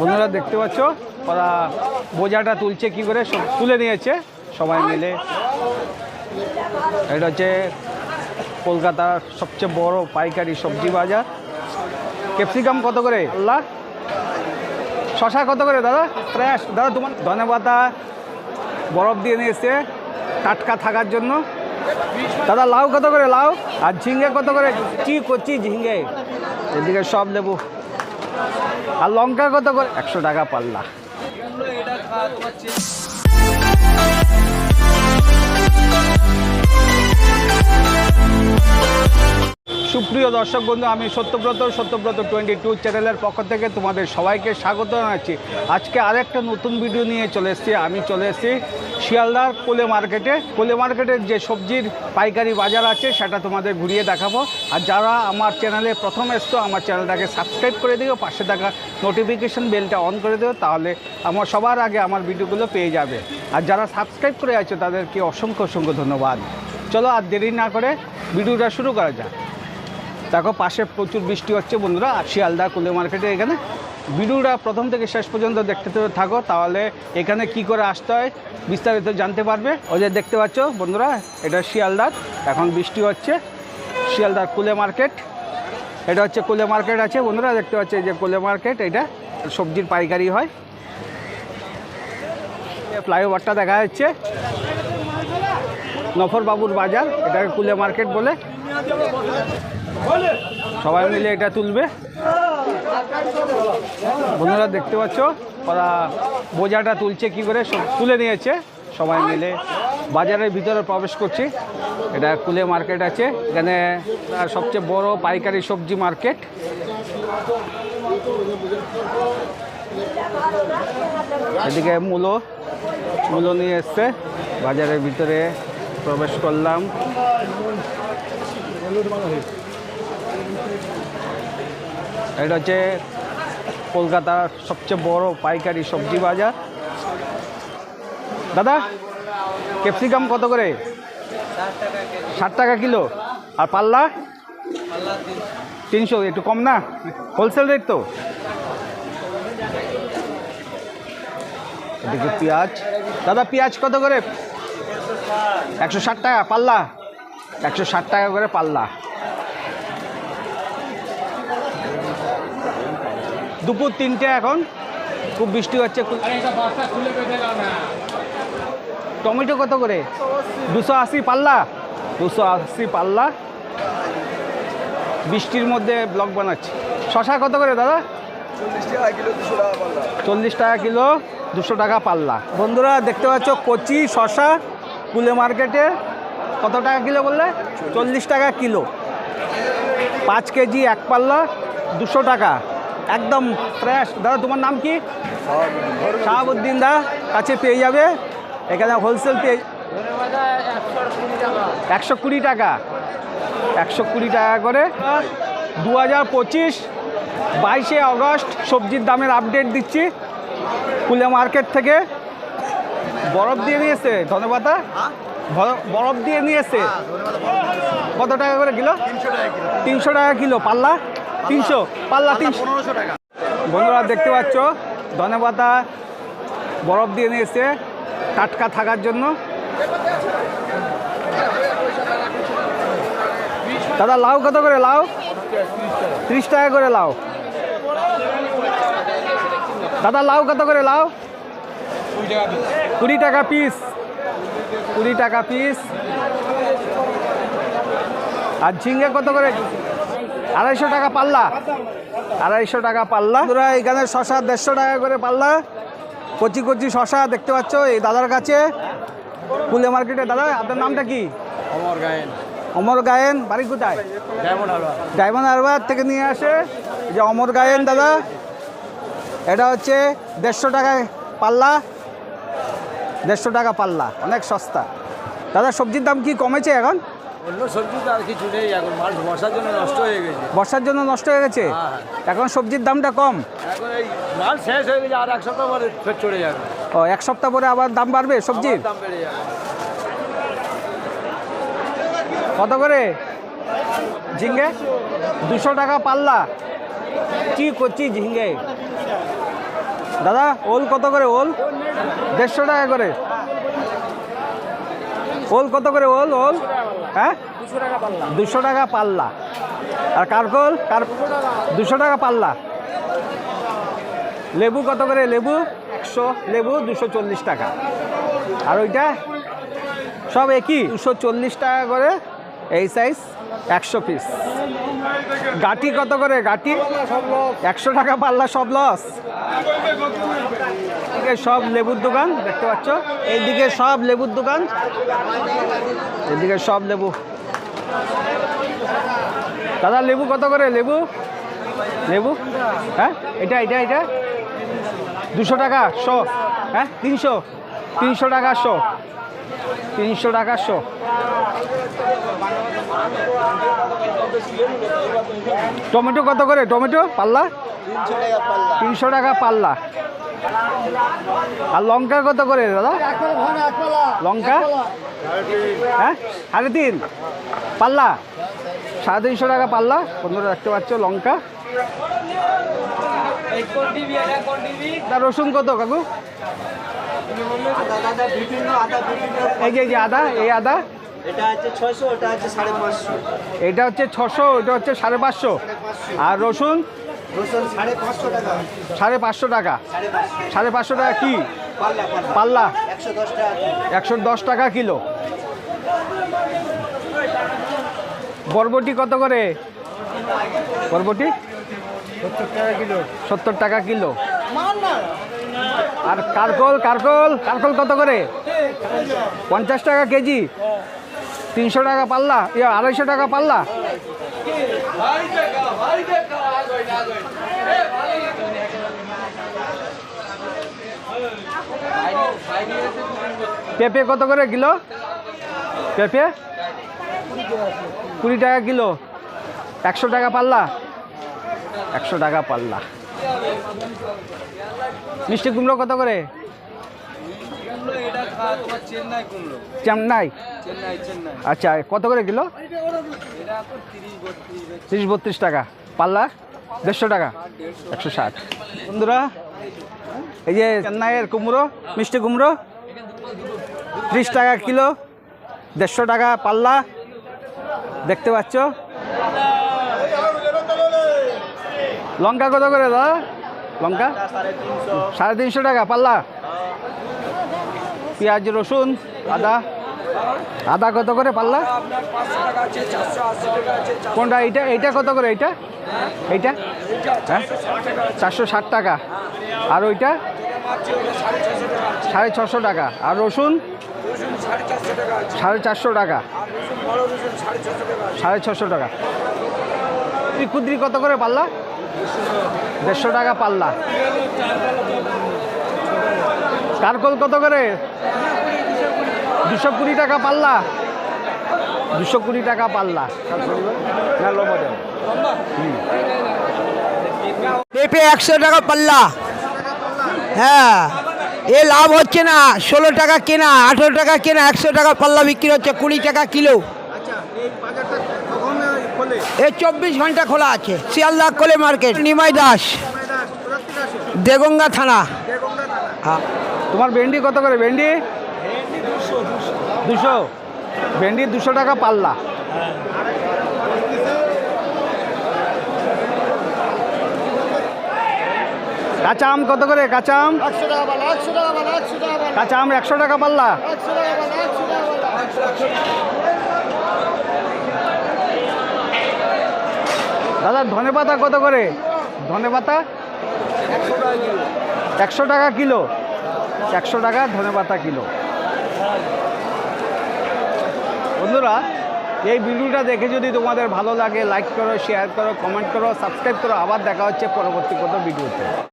বন্ধুরা দেখতে পাচ্ছ? ওরা বোঝাটা তুলছে কি করে? তুলে নিয়েছে। সবাই মিলে। এটা হচ্ছে কলকাতার সবচেয়ে বড় পাইকারি সবজি বাজার। ক্যাপসিকাম কত করে? আল্লাহ। শশা কত করে, দাদা? ফ্রেশ দাদা, তোমার ধনেপাতা বরফ দিয়ে নিয়ে এসছে টাটকা থাকার জন্য। দাদা, লাউ কত করে? লাউ। আর ঝিঙ্গে কত করে? চি কচি ঝিঙ্গে এদিকে সব লেবু। আর লঙ্কা কত করে? একশো টাকা পাল্লা। সুপ্রিয় দর্শক বন্ধু, আমি সত্যব্রত সত্যব্রত টোয়েন্টি টু চ্যানেলের পক্ষ থেকে তোমাদের সবাইকে স্বাগত জানাচ্ছি। আজকে আরেকটা নতুন ভিডিও নিয়ে চলে এসেছি। আমি চলে এসেছি শিয়ালদার কোলে মার্কেটে। কোলে মার্কেটের যে সবজির পাইকারি বাজার আছে, সেটা তোমাদের ঘুরিয়ে দেখাবো। আর যারা আমার চ্যানেলে প্রথম এসছো, আমার চ্যানেলটাকে সাবস্ক্রাইব করে দিও, পাশে থাকা নোটিফিকেশন বেলটা অন করে দিও, তাহলে আমার সবার আগে আমার ভিডিওগুলো পেয়ে যাবে। আর যারা সাবস্ক্রাইব করে আছো, তাদেরকে অসংখ্য অসংখ্য ধন্যবাদ। চলো আর দেরি না করে ভিডিওটা শুরু করা যাক। দেখো, পাশে প্রচুর বৃষ্টি হচ্ছে বন্ধুরা শিয়ালদা কুলে মার্কেটে এখানে। ভিডিওটা প্রথম থেকে শেষ পর্যন্ত দেখতে থাকো, তাহলে এখানে কি করে আসতে হয় বিস্তারিত জানতে পারবে। ওই যে দেখতে পাচ্ছ বন্ধুরা, এটা শিয়ালদার এখন বৃষ্টি হচ্ছে শিয়ালদার কুলে মার্কেট। এটা হচ্ছে কুলে মার্কেট আছে বন্ধুরা, দেখতে পাচ্ছ যে কুলে মার্কেট এটা সবজির পাইকারি হয়। ফ্লাইওভারটা দেখা যাচ্ছে, নফরবাবুর বাজার, এটাকে কুলে মার্কেট বলে। সবাই মিলে এটা তুলবে। বন্ধুরা দেখতে পাচ্ছ, ওরা বোঝাটা তুলছে কি করে তুলে নিয়েছে। সবাই মিলে বাজারের ভিতরে প্রবেশ করছি। এটা কুলে মার্কেট আছে। এখানে সবচেয়ে বড় পাইকারি সবজি মার্কেট। এদিকে মূলো মূলো নিয়ে এসছে। বাজারের ভিতরে প্রবেশ করলাম। এটা হচ্ছে কলকাতার সবচেয়ে বড় পাইকারি সবজি বাজার। দাদা, ক্যাপসিকাম কত করে? ষাট টাকা কিলো। আর পাল্লা? তিনশো, একটু কম না? হোলসেল রেট তো। এদিকে পেঁয়াজ। দাদা, পেঁয়াজ কত করে? একশো ষাট টাকা, পাল্লা? একশো ষাট টাকা করে পাল্লা। দুপুর তিনটে এখন। খুব বৃষ্টি হচ্ছে টমেটো কত করে? দুশো আশি পাল্লা? দুশো আশি পাল্লা। বৃষ্টির মধ্যে ব্লক বানাচ্ছি। শশা কত করে দাদা? চল্লিশ টাকা কিলো দুশো টাকা পাল্লা। বন্ধুরা দেখতে পাচ্ছ কচি শশা কুলে মার্কেটে। কত টাকা কিলো বললে? চল্লিশ টাকা কিলো। পাঁচ কেজি এক পাল্লা দুশো টাকা। একদম ফ্রেশ দাদা, তোমার নাম কি? শাহাবুদ্দিন দা, কাছে পেয়ে যাবে। এখানে হোলসেল পেয়ে একশো কুড়ি টাকা। একশো কুড়ি টাকা করে। দু হাজার পঁচিশ, বাইশে আগস্ট, সবজির দামের আপডেট দিচ্ছি কুলে মার্কেট থেকে। বরফ দিয়ে নিয়েছে, ধনেপাতা। বরফ দিয়ে নিয়েছে। কত টাকা করে কিলো। তিনশো টাকা কিলো, পাল্লা? তিনশো। পাল্লা তিনশো। টাকা। বন্ধুরা দেখতে পাচ্ছ ধনেপাতা বরফ দিয়ে নিয়েছে টাটকা থাকার জন্য। দাদা লাউ কত করে লাউ? ত্রিশ টাকা করে লাউ। দাদা লাউ কত করে লাউ? কুড়ি টাকা পিস। কুড়ি টাকা পিস। আর ঝিঙ্গে কত করে? আড়াইশো টাকা পাল্লা। আড়াইশো টাকা পাল্লা। তোরা এখানে শশা দেড়শো টাকা করে পাল্লা। কচি কচি শশা দেখতে পাচ্ছ এই দাদার কাছে। ফুলে মার্কেটে দাদা আপনার নামটা কি? অমর গায়েন। অমর গায়েন বাড়ি কোথায়? ডায়মন্ড হারবার। থেকে নিয়ে আসে। যে অমর গায়েন দাদা এটা হচ্ছে দেড়শো টাকা পাল্লা। দেড়শো টাকা পাল্লা অনেক সস্তা। দাদা সবজির দাম কি কমেছে এখন? অন্য সবজি তো আর কিছু নেই এখন মাল বর্ষার জন্য নষ্ট হয়ে গেছে। বর্ষার জন্য নষ্ট হয়ে গেছে? হ্যাঁ। এখন সবজির দামটা কম? এখন এই মাল শেষ হয়ে গেছে আর এক সপ্তাহ পরে ফের যাবে। ও এক সপ্তাহ পরে আবার দাম বাড়বে সবজির? দাম বেড়ে যাবে। কত করে? ঝিঙ্গে? দুশো টাকা পাল্লা। কি করছি ঝিঙ্গে? দাদা ওল কত করে ওল? দেড়শো টাকা করে। ওল কত করে ওল ওল? হ্যাঁ? দুশো টাকা পাল্লা। আর কারকল কার দুশো টাকা পাল্লা। লেবু কত করে লেবু? একশো লেবু দুশো চল্লিশ টাকা। আর ওইটা? সব একই? দুশো চল্লিশ টাকা করে এই সাইজ একশো পিস গাটি কত করে গাটি? একশো টাকা পাল্লা, সব লস এদিকে সব লেবুর দোকান, দেখতে পাচ্ছ? এইদিকে সব লেবুর দোকান। এদিকে সব লেবু। দাদা, লেবু কত করে? লেবু? লেবু? হ্যাঁ? এটা এটা এটা? দুশো টাকা, শো। হ্যাঁ? তিনশো। তিনশো টাকা, শো। তিনশো টাকা শো। টমেটো কত করে? টমেটো? পাল্লা? তিনশো টাকা পাল্লা। আর লঙ্কা কত করে দাদা? লঙ্কা? হ্যাঁ? সাড়ে তিন। পাল্লা? সাড়ে তিনশো টাকা পাল্লা। বন্ধুরা দেখতে পাচ্ছ লঙ্কা। রসুন কত কাকু? এই যে এই যে আদা এই আদা? এটা হচ্ছে ছয়শো ওটা হচ্ছে সাড়ে পাঁচশো। এটা হচ্ছে ছশো এটা হচ্ছে সাড়ে পাঁচশো। আর রসুন? রসুন সাড়ে পাঁচশো টাকা। সাড়ে পাঁচশো টাকা। সাড়ে পাঁচশো। টাকা কি? পাল্লা পাল্লা। পাল্লা। একশো দশ টাকা একশো দশ টাকা কিলো। বরবটি কত করে? বরবটি? সত্তর টাকা কিলো। সত্তর টাকা কিলো। আর কারকল কারকল কারকল কত করে? পঞ্চাশ টাকা কেজি। তিনশো টাকা পাল্লা, ইয়া, আড়াইশো টাকা পাল্লা। পেঁপে কত করে কিলো? পেঁপে? কুড়ি টাকা কিলো। একশো টাকা পাল্লা। একশো টাকা পাল্লা। মিষ্টি কুমড়ো কত করে? চেন্নাই আচ্ছা কত করে কিলো? তিরিশ বত্রিশ টাকা। পাল্লা? দেড়শো টাকা? একশো ষাট। বন্ধুরা এই যে চেন্নাইয়ের কুমড়ো মিষ্টি কুমড়ো ত্রিশ টাকা কিলো দেড়শো টাকা পাল্লা। দেখতে পাচ্ছ? লঙ্কা কত করে দাদা? লঙ্কা? সাড়ে তিনশো টাকা, পাল্লা। পেঁয়াজ, রসুন, আদা। আদা কত করে পাল্লা? কোনটা, এইটা? এইটা কত করে, এইটা? এইটা? হ্যাঁ? চারশো ষাট টাকা। আর ওইটা? সাড়ে ছশো টাকা। আর রসুন? সাড়ে চারশো টাকা। সাড়ে ছশো টাকা। কুদ্রি কত করে পাল্লা? দেড়শো টাকা পাল্লা। কারকল কত করে? দুশো কুড়ি টাকা পাল্লা। দুশো কুড়ি টাকা পাল্লা। পেঁপে একশো টাকা পাল্লা। হ্যাঁ এ লাভ হচ্ছে না। ষোলো টাকা কেনা, আঠেরো টাকা কেনা, একশো টাকা পাল্লা বিক্রি হচ্ছে, কুড়ি টাকা কিলো। এ চব্বিশ ঘণ্টা খোলা আছে। শিয়ালদা কোলে মার্কেট নিমাই দাস দেগঙ্গা থানা। হ্যাঁ। তোমার ভেন্ডি কত করে? ভেন্ডি? দুশো। ভেন্ডি দুশো টাকা পাল্লা। কাঁচা আম কত করে? কাঁচা আম? একশো টাকা একশো টাকা পাল্লা একশো টাকা কাঁচা আম একশো টাকা পাল্লা একশো টাকা পাল্লা একশো টাকা পাল্লা দাদা ধনে পাতা কত করে? ধনে পাতা একশো টাকা কিলো। একশো টাকা ধনে পাতা কিলো। বন্ধুরা, এই ভিডিওটা দেখে যদি তোমাদের ভালো লাগে লাইক করো শেয়ার করো কমেন্ট করো সাবস্ক্রাইব করো। আবার দেখা হচ্ছে পরবর্তী কোনো ভিডিওতে।